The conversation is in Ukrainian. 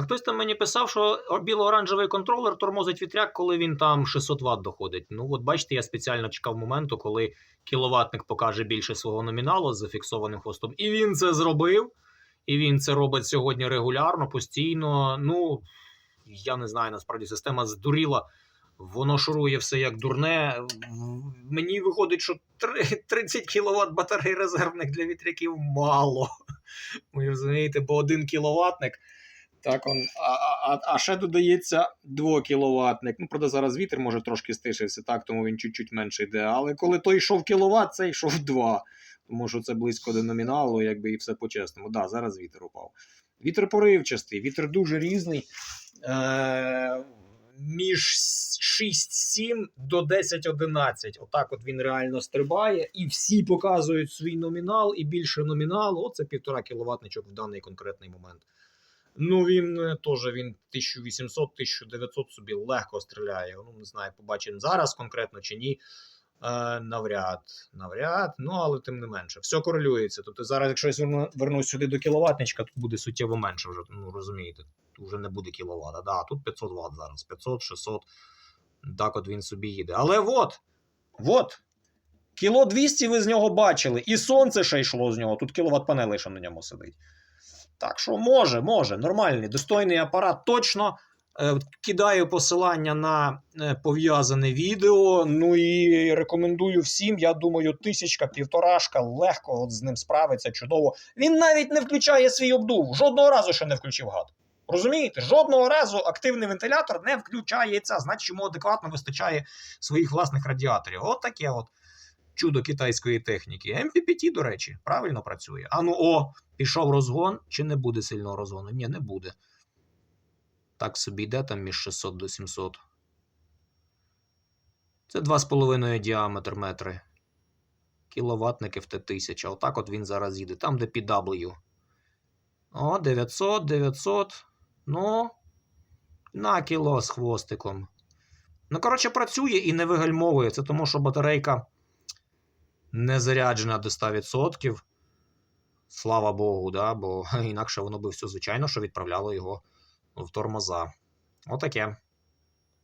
А хтось там мені писав, що біло-оранжевий контролер тормозить вітряк, коли він там 600 Вт доходить. Ну, от бачите, я спеціально чекав моменту, коли кіловатник покаже більше свого номіналу з зафіксованим хвостом. І він це зробив. І він це робить сьогодні регулярно, постійно. Ну, я не знаю, насправді система здуріла. Воно шурує все як дурне. Мені виходить, що 30 кВт батарей резервних для вітряків мало. Ви розумієте, бо один кіловатник. Так, он, а, а, а- ще додається 2 кіловатник. Ну, правда, зараз вітер може трошки стишився, так, тому він чуть-чуть менше йде. Але коли той йшов кіловат, цей йшов 2. Тому що це близько до номіналу, якби і все по-чесному. Да, зараз вітер упав. Вітер поривчастий, вітер дуже різний. Е- між 6-7 до 10-11. Отак от він реально стрибає, і всі показують свій номінал, і більше номіналу. Оце 1,5 кіловатничок в даний конкретний момент. Ну, він е, теж він 1800-1900 собі легко стріляє. Ну, не знаю, побачимо зараз конкретно чи ні. Е, навряд, навряд, ну але тим не менше, все корелюється. Тобто зараз, якщо я зверну, вернусь сюди до кіловатничка, тут буде суттєво менше вже, ну розумієте, тут вже не буде кіловата. Да, тут 500 Вт зараз, 500, 600. Так от він собі їде. Але от, от, кіло 200 ви з нього бачили, і сонце ще йшло з нього, тут кіловат панелей ще на ньому сидить. Так що може, може, нормальний, достойний апарат точно. Е, Кидаю посилання на е, пов'язане відео. Ну і рекомендую всім. Я думаю, тисячка, півторашка легко от з ним справиться чудово. Він навіть не включає свій обдув. Жодного разу ще не включив гад. Розумієте, жодного разу активний вентилятор не включається, значить йому адекватно вистачає своїх власних радіаторів. От таке от чудо китайської техніки. MPPT, до речі, правильно працює. А ну о, пішов розгон, чи не буде сильного розгону? Ні, не буде. Так собі йде там між 600 до 700. Це 2,5 діаметр метри. Кіловатники в Т1000. Отак от він зараз їде. Там, де PW. О, 900, 900. Ну, на кіло з хвостиком. Ну, коротше, працює і не вигальмовує. Це тому, що батарейка не заряджена до 100%. Слава Богу, да? бо інакше воно би все, звичайно, що відправляло його в тормоза. Отаке.